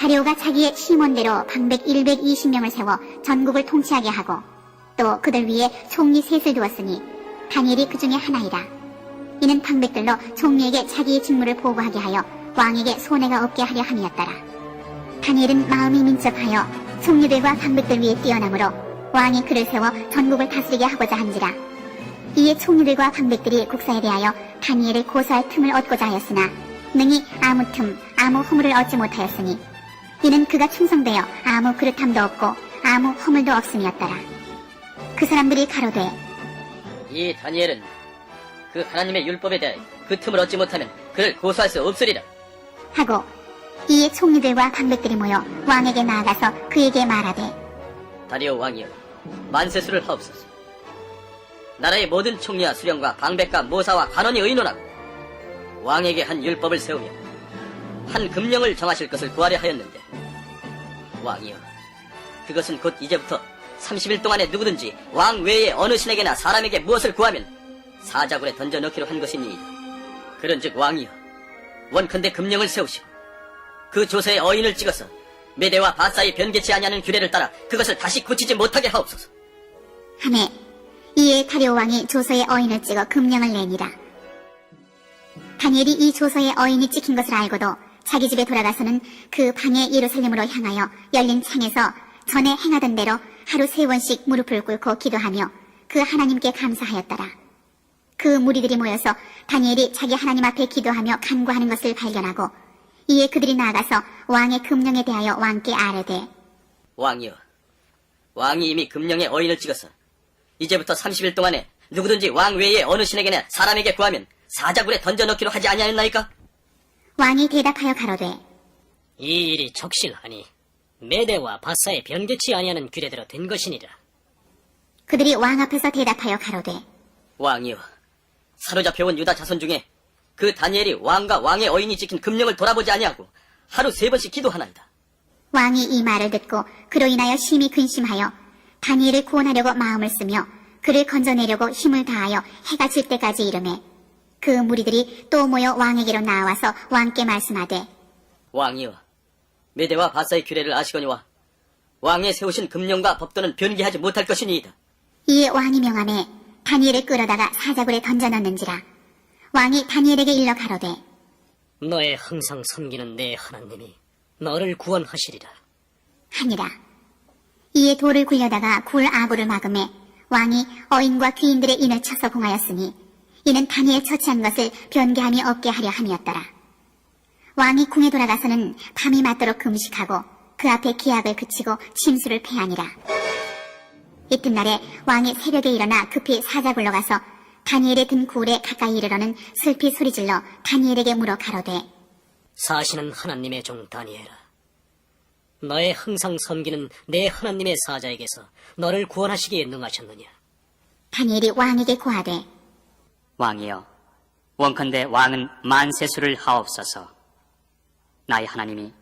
다리오가 자기의 심원대로 방백 120명을 세워 전국을 통치하게 하고 또 그들 위에 총리 셋을 두었으니 다니엘이 그 중에 하나이라. 이는 방백들로 총리에게 자기의 직무를 보고하게 하여 왕에게 손해가 없게 하려 함이었더라. 다니엘은 마음이 민첩하여 총리들과 방백들 위에 뛰어나므로 왕이 그를 세워 전국을 다스리게 하고자 한지라. 이에 총리들과 방백들이 국사에 대하여 다니엘을 고소할 틈을 얻고자 하였으나 능히 아무 틈, 아무 허물을 얻지 못하였으니 이는 그가 충성되어 아무 그릇함도 없고 아무 허물도 없음이었더라. 그 사람들이 가로되 이 다니엘은 그 하나님의 율법에 대하여 그 틈을 얻지 못하면 그를 고소할 수 없으리라. 하고 이에 총리들과 방백들이 모여 왕에게 나아가서 그에게 말하되 다리오 왕이여 만세수를 하옵소서. 나라의 모든 총리와 수령과 방백과 모사와 관원이 의논하고 왕에게 한 율법을 세우며 한 금령을 정하실 것을 구하려 하였는데 왕이여 그것은 곧 이제부터 30일 동안에 누구든지 왕 외에 어느 신에게나 사람에게 무엇을 구하면 사자굴에 던져 넣기로 한 것이니이다. 그런즉 왕이여 원컨대 금령을 세우시고 그 조서에 어인을 찍어서 메대와 바사의 변개치 아니하는 규례를 따라 그것을 다시 고치지 못하게 하옵소서. 하매 이에 다리오 왕이 조서에 어인을 찍어 금령을 내니라. 다니엘이 이 조서에 어인이 찍힌 것을 알고도 자기 집에 돌아가서는 그 방에 예루살렘으로 향하여 열린 창에서 전에 행하던 대로 하루 세 번씩 무릎을 꿇고 기도하며 그 하나님께 감사하였더라. 그 무리들이 모여서 다니엘이 자기 하나님 앞에 기도하며 간구하는 것을 발견하고 이에 그들이 나아가서 왕의 금령에 대하여 왕께 아뢰되 왕이여, 왕이 이미 금령에 어인을 찍어서 이제부터 30일 동안에 누구든지 왕 외에 어느 신에게나 사람에게 구하면 사자굴에 던져 넣기로 하지 아니하였나이까? 왕이 대답하여 가로되 이 일이 적실하니 메대와 바사의 변개치 아니하는 규례대로 된 것이니라. 그들이 왕 앞에서 대답하여 가로되 왕이여, 사로잡혀온 유다 자손 중에 그 다니엘이 왕과 왕의 어인이 찍힌 금령을 돌아보지 아니하고 하루 세 번씩 기도하나이다. 왕이 이 말을 듣고 그로 인하여 심히 근심하여 다니엘을 구원하려고 마음을 쓰며 그를 건져내려고 힘을 다하여 해가 질 때까지 이르매 그 무리들이 또 모여 왕에게로 나와서 왕께 말씀하되 왕이여, 메대와 바사의 규례를 아시거니와 왕의 세우신 금령과 법도는 변개하지 못할 것이니이다. 이에 왕이 명함에 다니엘을 끌어다가 사자굴에 던져넣는지라 왕이 다니엘에게 일러 가로되 너의 항상 섬기는 내 하나님이 너를 구원하시리라. 하니라 이에 돌을 굴려다가 굴 아부를 막음에 왕이 어인과 귀인들의 인을 쳐서 공하였으니 이는 다니엘 처치한 것을 변개함이 없게 하려 함이었더라. 왕이 궁에 돌아가서는 밤이 맞도록 금식하고 그 앞에 기약을 그치고 침수를 패하니라. 이튿날에 왕이 새벽에 일어나 급히 사자굴로 가서 다니엘의 든 굴에 가까이 이르러는 슬피 소리질러 다니엘에게 물어 가로되 사시는 하나님의 종 다니엘아. 너의 항상 섬기는 내 하나님의 사자에게서 너를 구원하시기에 능하셨느냐? 다니엘이 왕에게 고하되 왕이여, 원컨대 왕은 만세수를 하옵소서. 나의 하나님이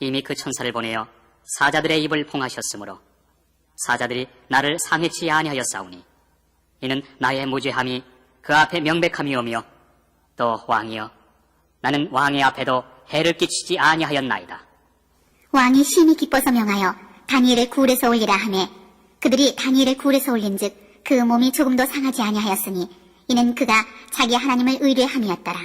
이미 그 천사를 보내어 사자들의 입을 봉하셨으므로 사자들이 나를 상해치 아니하였사오니 이는 나의 무죄함이 그 앞에 명백함이오며 또 왕이여 나는 왕의 앞에도 해를 끼치지 아니하였나이다. 왕이 심히 기뻐서 명하여 다니엘을 굴에서 올리라 하매 그들이 다니엘을 굴에서 올린즉 그 몸이 조금도 상하지 아니하였으니 이는 그가 자기 하나님을 의뢰함이었더라.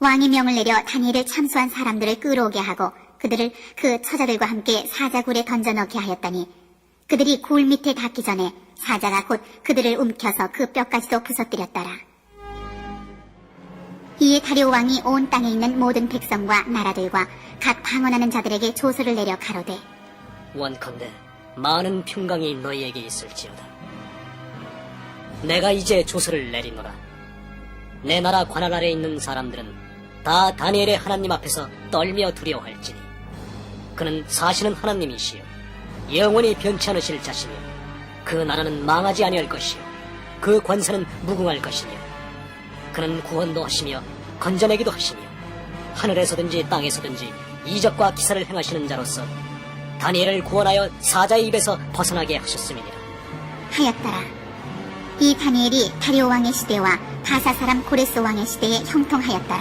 왕이 명을 내려 다니엘을 참수한 사람들을 끌어오게 하고 그들을 그 처자들과 함께 사자굴에 던져 넣게 하였더니 그들이 굴 밑에 닿기 전에 사자가 곧 그들을 움켜서 그 뼈까지도 부서뜨렸더라. 이에 다리오 왕이 온 땅에 있는 모든 백성과 나라들과 각 방언하는 자들에게 조서를 내려 가로되 원컨대 많은 평강이 너희에게 있을지어다. 내가 이제 조서를 내리노라. 내 나라 관할 아래 있는 사람들은 다 다니엘의 하나님 앞에서 떨며 두려워할지니 그는 사시는 하나님이시요 영원히 변치 않으실 자시며 그 나라는 망하지 아니할 것이요 그 관세는 무궁할 것이며 그는 구원도 하시며 건져내기도 하시며 하늘에서든지 땅에서든지 이적과 기사를 행하시는 자로서 다니엘을 구원하여 사자의 입에서 벗어나게 하셨음이니라. 하였더라. 이 다니엘이 다리오 왕의 시대와 바사 사람 고레스 왕의 시대에 형통하였더라.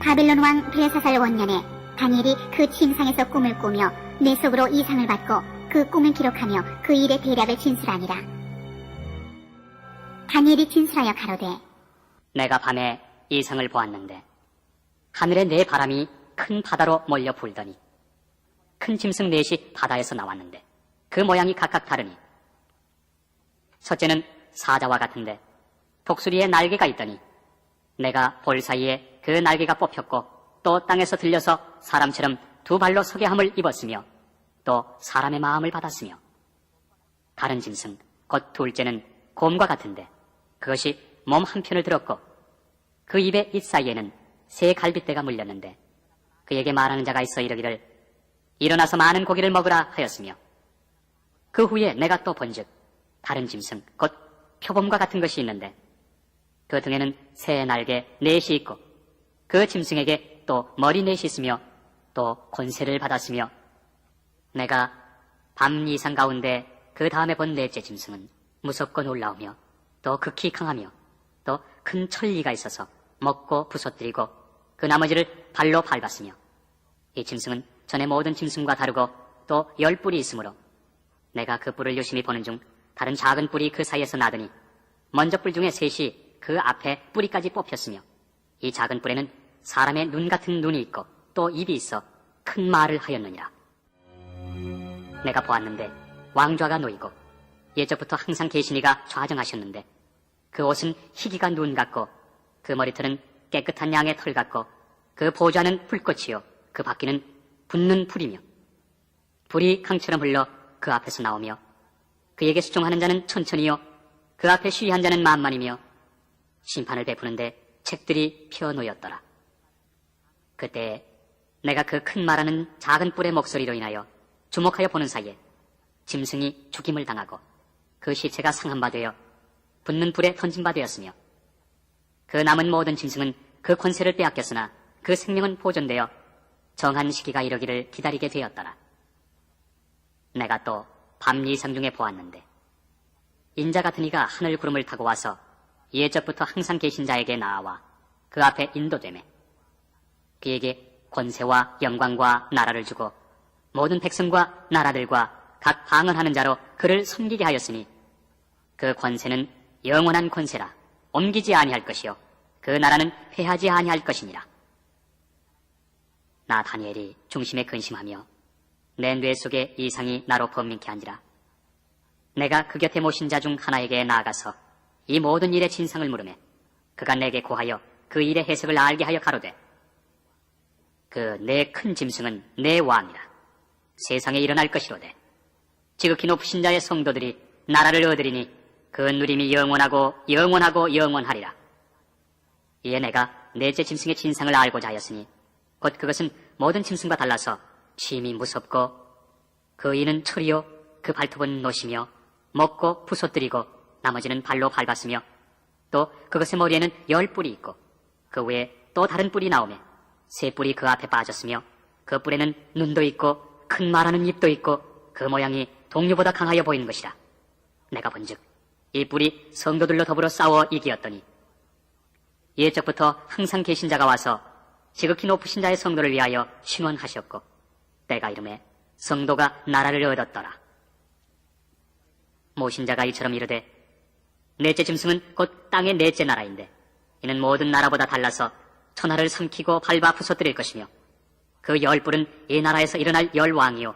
바벨론 왕 벨사살 원년에 다니엘이 그 침상에서 꿈을 꾸며 내 속으로 이상을 받고 그 꿈을 기록하며 그 일의 대략을 진술하니라. 다니엘이 진술하여 가로되 내가 밤에 이성을 보았는데 하늘에 네 바람이 큰 바다로 몰려 불더니 큰 짐승 넷이 바다에서 나왔는데 그 모양이 각각 다르니 첫째는 사자와 같은데 독수리에 날개가 있더니. 내가 볼 사이에 그 날개가 뽑혔고 또 땅에서 들려서 사람처럼 두 발로 서게 함을 입었으며 또 사람의 마음을 받았으며. 다른 짐승 곧 둘째는 곰과 같은데 그것이 몸 한편을 들었고 그 입의 입 사이에는 새 갈빗대가 물렸는데 그에게 말하는 자가 있어 이르기를 일어나서 많은 고기를 먹으라 하였으며 그 후에 내가 또 본즉 다른 짐승 곧 표범과 같은 것이 있는데 그 등에는 새 날개 넷이 있고 그 짐승에게 또 머리 넷이 있으며 또 권세를 받았으며 내가 밤 이상 가운데 그 다음에 본 넷째 짐승은 무섭고 놀라우며 또 극히 강하며 또 큰 천리가 있어서 먹고 부서뜨리고 그 나머지를 발로 밟았으며 이 짐승은 전에 모든 짐승과 다르고 또 열 뿔이 있으므로 내가 그 뿔을 유심히 보는 중 다른 작은 뿔이 그 사이에서 나더니 먼저 뿔 중에 셋이 그 앞에 뿌리까지 뽑혔으며 이 작은 뿔에는 사람의 눈 같은 눈이 있고 또 입이 있어 큰 말을 하였느니라. 내가 보았는데 왕좌가 놓이고 예적부터 항상 계시니가 좌정하셨는데 그 옷은 희기가 눈 같고 그 머리털은 깨끗한 양의 털 같고 그 보좌는 불꽃이요 그 바퀴는 붙는 불이며 불이 강처럼 흘러 그 앞에서 나오며 그에게 수종하는 자는 천천히요 그 앞에 쉬한 자는 만만이며 심판을 베푸는데 책들이 펴놓였더라. 그때 내가 그 큰 말하는 작은 뿔의 목소리로 인하여 주목하여 보는 사이에 짐승이 죽임을 당하고 그 시체가 상한 바 되어 붙는 불에 던진 바 되었으며 그 남은 모든 짐승은 그 권세를 빼앗겼으나 그 생명은 보존되어 정한 시기가 이르기를 기다리게 되었더라. 내가 또 밤 이상 중에 보았는데 인자 같은 이가 하늘 구름을 타고 와서 예적부터 항상 계신 자에게 나와 그 앞에 인도되매 그에게 권세와 영광과 나라를 주고 모든 백성과 나라들과 각 방언하는 자로 그를 섬기게 하였으니 그 권세는 영원한 권세라 옮기지 아니할 것이요 그 나라는 패하지 아니할 것이니라. 나 다니엘이 중심에 근심하며 내 뇌 속에 이상이 나로 번민케 한지라. 내가 그 곁에 모신 자 중 하나에게 나아가서 이 모든 일의 진상을 물으매 그가 내게 고하여 그 일의 해석을 알게 하여 가로되 그 내 큰 짐승은 내 왕이라. 세상에 일어날 것이로되 지극히 높으신 자의 성도들이 나라를 얻으리니 그 누림이 영원하고 영원하고 영원하리라. 이에 내가 넷째 짐승의 진상을 알고자 하였으니 곧 그것은 모든 짐승과 달라서 심히 무섭고 그 이는 철이요 그 발톱은 노시며 먹고 부서뜨리고 나머지는 발로 밟았으며 또 그것의 머리에는 열 뿔이 있고 그 외에 또 다른 뿔이 나오며 세 뿔이 그 앞에 빠졌으며 그 뿔에는 눈도 있고 큰 말하는 입도 있고 그 모양이 동료보다 강하여 보이는 것이라. 내가 본즉 이 뿔이 성도들로 더불어 싸워 이기었더니 예적부터 항상 계신 자가 와서 지극히 높으신 자의 성도를 위하여 신원하셨고 때가 이름에 성도가 나라를 얻었더라. 모신 자가 이처럼 이르되 넷째 짐승은 곧 땅의 넷째 나라인데 이는 모든 나라보다 달라서 천하를 삼키고 밟아 부서뜨릴 것이며 그 열불은 이 나라에서 일어날 열 왕이요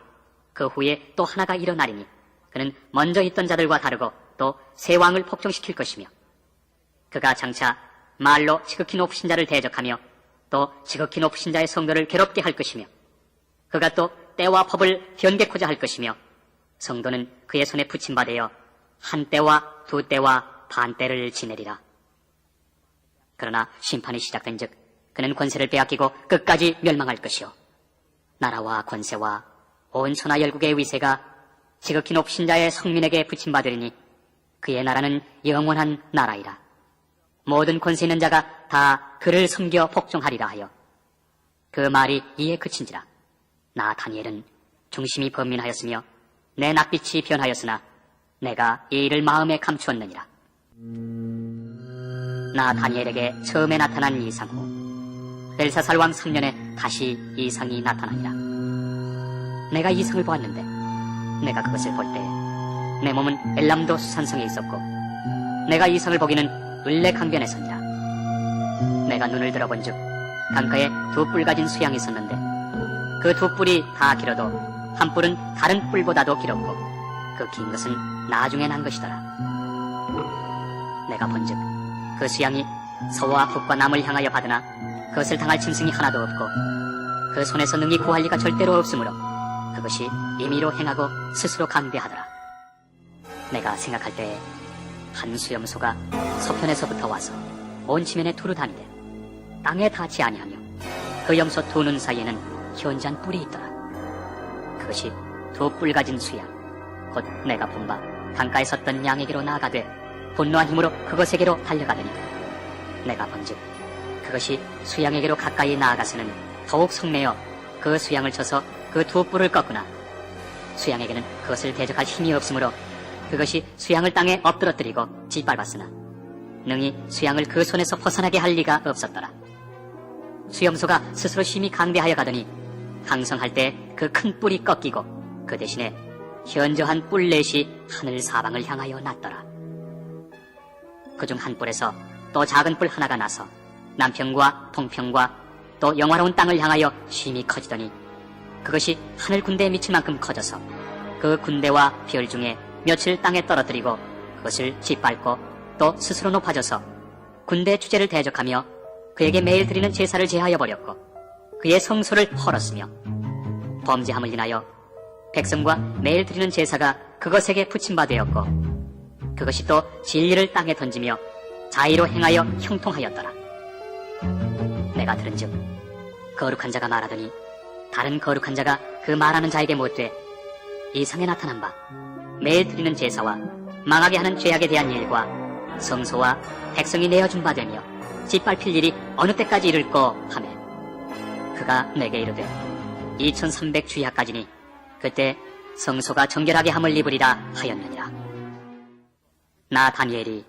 그 후에 또 하나가 일어나리니 그는 먼저 있던 자들과 다르고 또새 왕을 폭정시킬 것이며 그가 장차 말로 지극히 높으신 자를 대적하며 또 지극히 높으신 자의 성도를 괴롭게 할 것이며 그가 또 때와 법을 변개코자 할 것이며 성도는 그의 손에 붙임받아여 한 때와 두 때와 반 때를 지내리라. 그러나 심판이 시작된 즉 그는 권세를 빼앗기고 끝까지 멸망할 것이요 나라와 권세와 온 천하 열국의 위세가 지극히 높으신 자의 성민에게 붙임받으리니 그의 나라는 영원한 나라이라. 모든 권세 있는 자가 다 그를 섬겨 복종하리라 하여 그 말이 이에 그친지라 나 다니엘은 중심이 번민하였으며 내 낯빛이 변하였으나 내가 이 일을 마음에 감추었느니라 나 다니엘에게 처음에 나타난 이상 후 벨사살 왕 3년에 다시 이상이 나타나니라. 내가 이상을 보았는데 내가 그것을 볼 때 내 몸은 엘람도 수산성에 있었고 내가 이상을 보기는 을레 강변에서니라. 내가 눈을 들어본 즉 강가에 두 뿔 가진 수양이 있었는데 그 두 뿔이 다 길어도 한 뿔은 다른 뿔보다도 길었고 그 긴 것은 나중에 난 것이더라. 내가 본즉 그 수양이 서와 북과 남을 향하여 받으나 그것을 당할 짐승이 하나도 없고 그 손에서 능히 구할 리가 절대로 없으므로 그것이 임의로 행하고 스스로 강대하더라. 내가 생각할 때에 한 수염소가 서편에서부터 와서 온 지면에 두루 다니되 땅에 닿지 아니하며 그 염소 두 눈 사이에는 현지한 뿔이 있더라. 그것이 두 뿔 가진 수양 곧 내가 본 바 강가에 섰던 양에게로 나아가되 분노한 힘으로 그것에게로 달려가더니 내가 본즉 그것이 수양에게로 가까이 나아가서는 더욱 성내어 그 수양을 쳐서 그 두 뿔을 꺾으나 수양에게는 그것을 대적할 힘이 없으므로 그것이 수양을 땅에 엎드러뜨리고 짓밟았으나 능히 수양을 그 손에서 벗어나게 할 리가 없었더라. 수염소가 스스로 힘이 강대하여 가더니 항성할 때 그 큰 뿔이 꺾이고 그 대신에 현저한 뿔넷이 하늘 사방을 향하여 났더라. 그중 한 뿔에서 또 작은 뿔 하나가 나서 남편과 동편과 또 영화로운 땅을 향하여 심히 커지더니 그것이 하늘 군대에 미칠 만큼 커져서 그 군대와 별 중에 며칠 땅에 떨어뜨리고 그것을 짓밟고 또 스스로 높아져서 군대 주제를 대적하며 그에게 매일 드리는 제사를 제하여 버렸고 그의 성소를 헐었으며 범죄함을 인하여 백성과 매일 드리는 제사가 그것에게 붙임바 되었고 그것이 또 진리를 땅에 던지며 자의로 행하여 형통하였더라. 내가 들은즉 거룩한 자가 말하더니 다른 거룩한 자가 그 말하는 자에게 못돼 이상에 나타난 바 매일 드리는 제사와 망하게 하는 죄악에 대한 일과 성소와 백성이 내어준 바 되며 짓밟힐 일이 어느 때까지 이를꼬 하매 그가 내게 이르되 2300 주야까지니 그때 성소가 정결하게 함을 입으리라 하였느니라. 나 다니엘이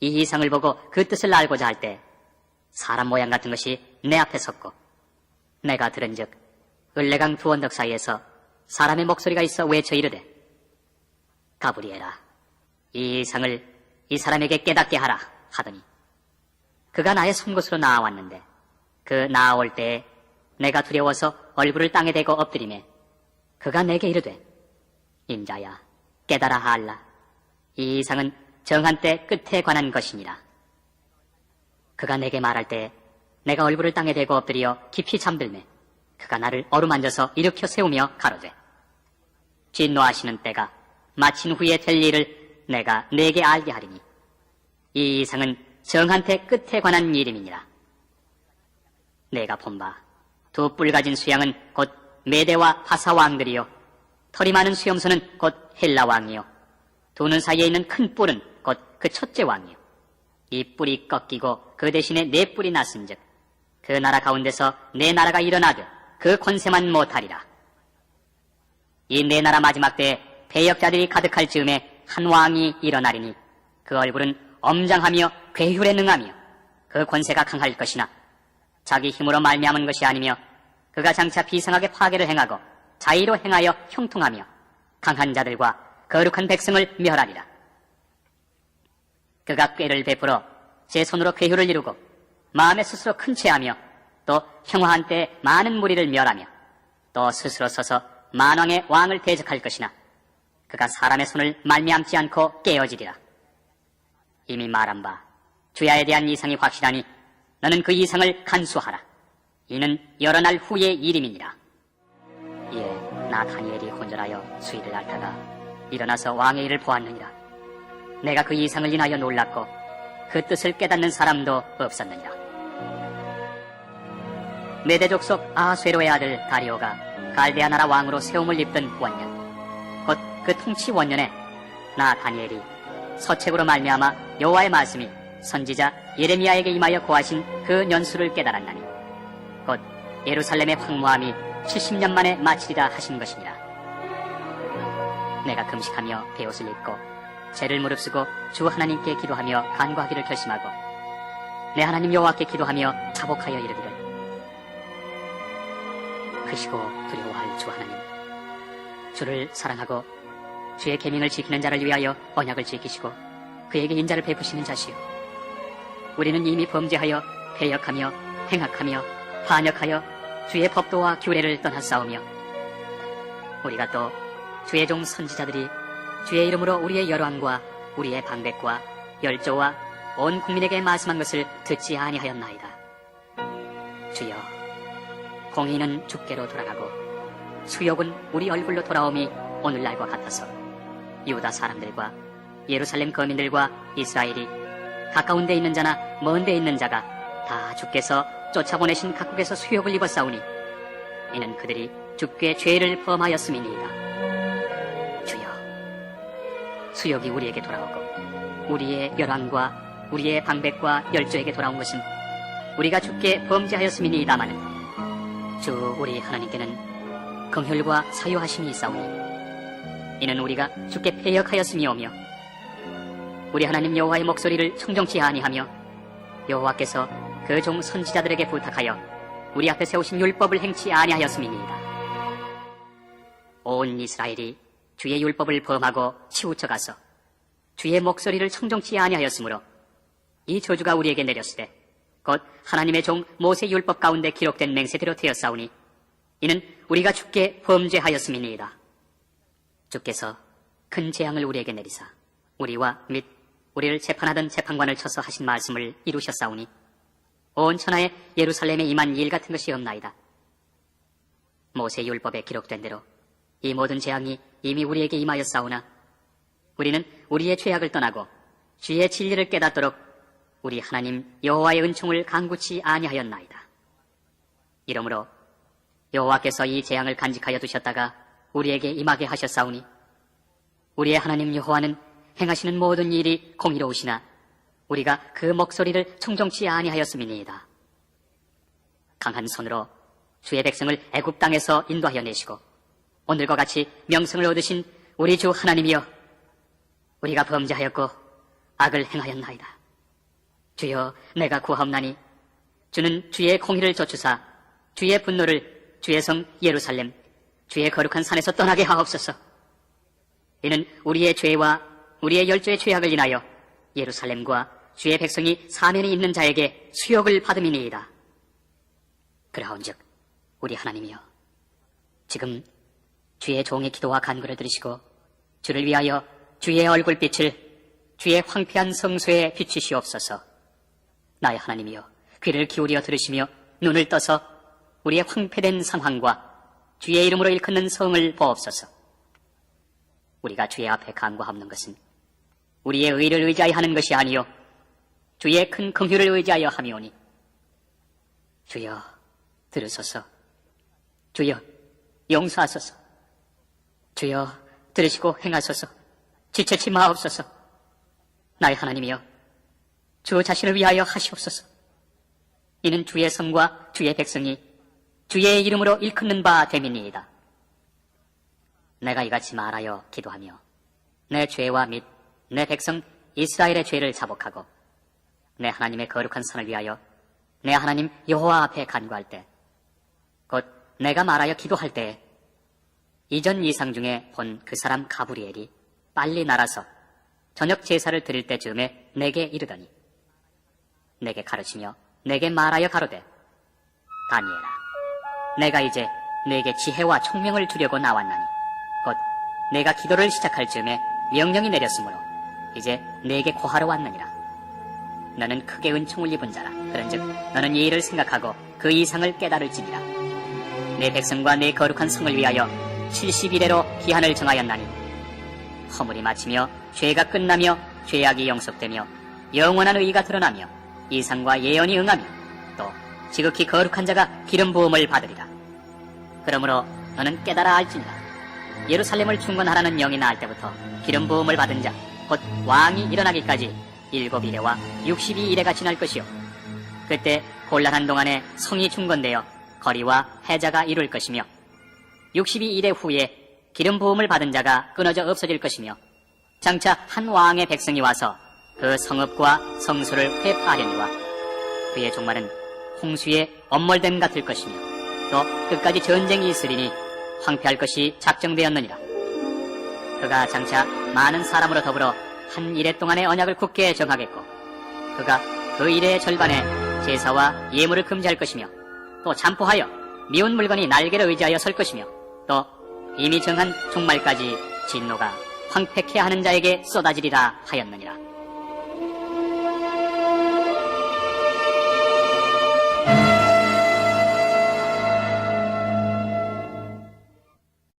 이 이상을 보고 그 뜻을 알고자 할 때 사람 모양 같은 것이 내 앞에 섰고 내가 들은즉 을레강 두 언덕 사이에서 사람의 목소리가 있어 외쳐 이르되 가브리엘아 이 이상을 이 사람에게 깨닫게 하라 하더니 그가 나의 손곳으로 나아왔는데 그 나아올 때에 내가 두려워서 얼굴을 땅에 대고 엎드리매 그가 내게 이르되 인자야 깨달아 하알라. 이 이상은 정한 때 끝에 관한 것이니라. 그가 내게 말할 때 내가 얼굴을 땅에 대고 엎드려 깊이 잠들매 그가 나를 어루만져서 일으켜 세우며 가로되 진노하시는 때가 마친 후에 될 일을 내가 내게 알게 하리니 이 이상은 정한 때 끝에 관한 일임이니라. 내가 본바 두 뿔 가진 수양은 곧 메대와 파사 왕들이요. 털이 많은 수염소는 곧 헬라 왕이요. 두 눈 사이에 있는 큰 뿔은 곧 그 첫째 왕이요. 이 뿔이 꺾이고 그 대신에 네 뿔이 났은즉 그 나라 가운데서 내 나라가 일어나되 그 권세만 못하리라. 이네 나라 마지막 때에 배역자들이 가득할 즈음에 한 왕이 일어나리니 그 얼굴은 엄장하며 괴휼에 능하며 그 권세가 강할 것이나 자기 힘으로 말미암은 것이 아니며 그가 장차 비상하게 파괴를 행하고 자의로 행하여 형통하며 강한 자들과 거룩한 백성을 멸하리라. 그가 꾀를 베풀어 제 손으로 괴휼을 이루고 마음에 스스로 큰 채하며 또 형화한 때에 많은 무리를 멸하며 또 스스로 서서 만왕의 왕을 대적할 것이나 그가 사람의 손을 말미암지 않고 깨어지리라. 이미 말한 바 주야에 대한 이상이 확실하니 너는 그 이상을 간수하라. 이는 여러 날 후의 일임이니라. 이에 나 다니엘이 혼전하여 수위를 앓다가 일어나서 왕의 일을 보았느니라. 내가 그 이상을 인하여 놀랐고 그 뜻을 깨닫는 사람도 없었느니라. 메대족 속 아쇠로의 아들 다리오가 갈대아 나라 왕으로 세움을 입던 원년 곧 그 통치 원년에 나 다니엘이 서책으로 말미암아 여호와의 말씀이 선지자 예레미야에게 임하여 고하신 그 년수를 깨달았나니 곧 예루살렘의 황무함이 70년 만에 마치리라 하신 것이니라 내가 금식하며 베옷을 입고 죄를 무릅쓰고 주 하나님께 기도하며 간구하기를 결심하고 내 하나님 여호와께 기도하며 자복하여 이르기를 크시고 두려워할 주 하나님. 주를 사랑하고 주의 계명을 지키는 자를 위하여 언약을 지키시고 그에게 인자를 베푸시는 자시요. 우리는 이미 범죄하여 패역하며 행악하며 반역하여 주의 법도와 규례를 떠났사오며 우리가 또 주의 종 선지자들이 주의 이름으로 우리의 열왕과 우리의 방백과 열조와 온 국민에게 말씀한 것을 듣지 아니하였나이다. 주여, 공의는 주께로 돌아가고 수욕은 우리 얼굴로 돌아옴이 오늘날과 같아서 유다 사람들과 예루살렘 거민들과 이스라엘이 가까운 데 있는 자나 먼 데 있는 자가 다 주께서 쫓아보내신 각국에서 수욕을 입었사오니 이는 그들이 주께 죄를 범하였음이니이다. 주여, 수욕이 우리에게 돌아오고 우리의 열왕과 우리의 방백과 열조에게 돌아온 것은 우리가 주께 범죄하였음이니이다마는 주 우리 하나님께는 긍휼과 사유하심이 있사오니 이는 우리가 주께 패역하였음이오며 우리 하나님 여호와의 목소리를 청정치 아니하며 여호와께서 그 종 선지자들에게 부탁하여 우리 앞에 세우신 율법을 행치 아니하였음이니이다. 온 이스라엘이 주의 율법을 범하고 치우쳐 가서 주의 목소리를 청정치 아니하였으므로 이 저주가 우리에게 내렸으되 곧 하나님의 종 모세 율법 가운데 기록된 맹세대로 되었사오니 이는 우리가 주께 범죄하였음이니이다. 주께서 큰 재앙을 우리에게 내리사 우리와 및 우리를 재판하던 재판관을 쳐서 하신 말씀을 이루셨사오니 온 천하에 예루살렘에 임한 일 같은 것이 없나이다. 모세 율법에 기록된 대로 이 모든 재앙이 이미 우리에게 임하였사오나 우리는 우리의 죄악을 떠나고 주의 진리를 깨닫도록 우리 하나님 여호와의 은총을 강구치 아니하였나이다. 이러므로 여호와께서 이 재앙을 간직하여 두셨다가 우리에게 임하게 하셨사오니 우리의 하나님 여호와는 행하시는 모든 일이 공의로우시나 우리가 그 목소리를 청정치 아니하였음이니이다. 강한 손으로 주의 백성을 애굽 땅에서 인도하여 내시고 오늘과 같이 명성을 얻으신 우리 주 하나님이여 우리가 범죄하였고 악을 행하였나이다. 주여 내가 구하옵나니 주는 주의 공의를 좇으사 주의 분노를 주의 성 예루살렘 주의 거룩한 산에서 떠나게 하옵소서. 이는 우리의 죄와 우리의 열조의 죄악을 인하여 예루살렘과 주의 백성이 사면에 있는 자에게 수욕을 받음이니이다. 그러한즉 우리 하나님이여 지금 주의 종의 기도와 간구를 들으시고 주를 위하여 주의 얼굴빛을 주의 황폐한 성소에 비추시옵소서. 나의 하나님이여 귀를 기울여 들으시며 눈을 떠서 우리의 황폐된 상황과 주의 이름으로 일컫는 성을 보옵소서. 우리가 주의 앞에 간구하는 것은 우리의 의를 의지하여 하는 것이 아니요 주의 큰 긍휼을 의지하여 함이오니 주여 들으소서. 주여 용서하소서. 주여 들으시고 행하소서. 지체치 마옵소서. 나의 하나님이여 주 자신을 위하여 하시옵소서. 이는 주의 성과 주의 백성이 주의 이름으로 일컫는 바 됨이니이다. 내가 이같이 말하여 기도하며 내 죄와 및 내 백성 이스라엘의 죄를 자복하고 내 하나님의 거룩한 선을 위하여 내 하나님 여호와 앞에 간구할 때 곧 내가 말하여 기도할 때 이전 이상 중에 본 그 사람 가브리엘이 빨리 날아서 저녁 제사를 드릴 때쯤에 내게 이르더니 내게 가르치며 내게 말하여 가로되 다니엘아 내가 이제 내게 지혜와 총명을 주려고 나왔나니 곧 내가 기도를 시작할 즈음에 명령이 내렸으므로 이제 내게 고하러 왔느니라 너는 크게 은총을 입은 자라 그런즉 너는 이 일을 생각하고 그 이상을 깨달을지니라 내 백성과 내 거룩한 성을 위하여 70일에로 기한을 정하였나니 허물이 마치며 죄가 끝나며 죄악이 영속되며 영원한 의가 드러나며 이상과 예언이 응하며 또 지극히 거룩한 자가 기름 부음을 받으리라. 그러므로 너는 깨달아 알지니라. 예루살렘을 충건하라는 영이 나을 때부터 기름 부음을 받은 자, 곧 왕이 일어나기까지 일곱 이래와 육십이 이래가 지날 것이요. 그때 곤란한 동안에 성이 충건되어 거리와 해자가 이룰 것이며 62일의 후에 기름 부음을 받은 자가 끊어져 없어질 것이며 장차 한 왕의 백성이 와서 그 성읍과 성소를 회파하려니와 그의 종말은 홍수의 엄몰됨 같을 것이며 또 끝까지 전쟁이 있으리니 황폐할 것이 작정되었느니라. 그가 장차 많은 사람으로 더불어 한 일해 동안의 언약을 굳게 정하겠고 그가 그 일의 절반에 제사와 예물을 금지할 것이며 또 잠포하여 미운 물건이 날개를 의지하여 설 것이며 또 이미 정한 종말까지 진노가 황폐케 하는 자에게 쏟아지리라 하였느니라.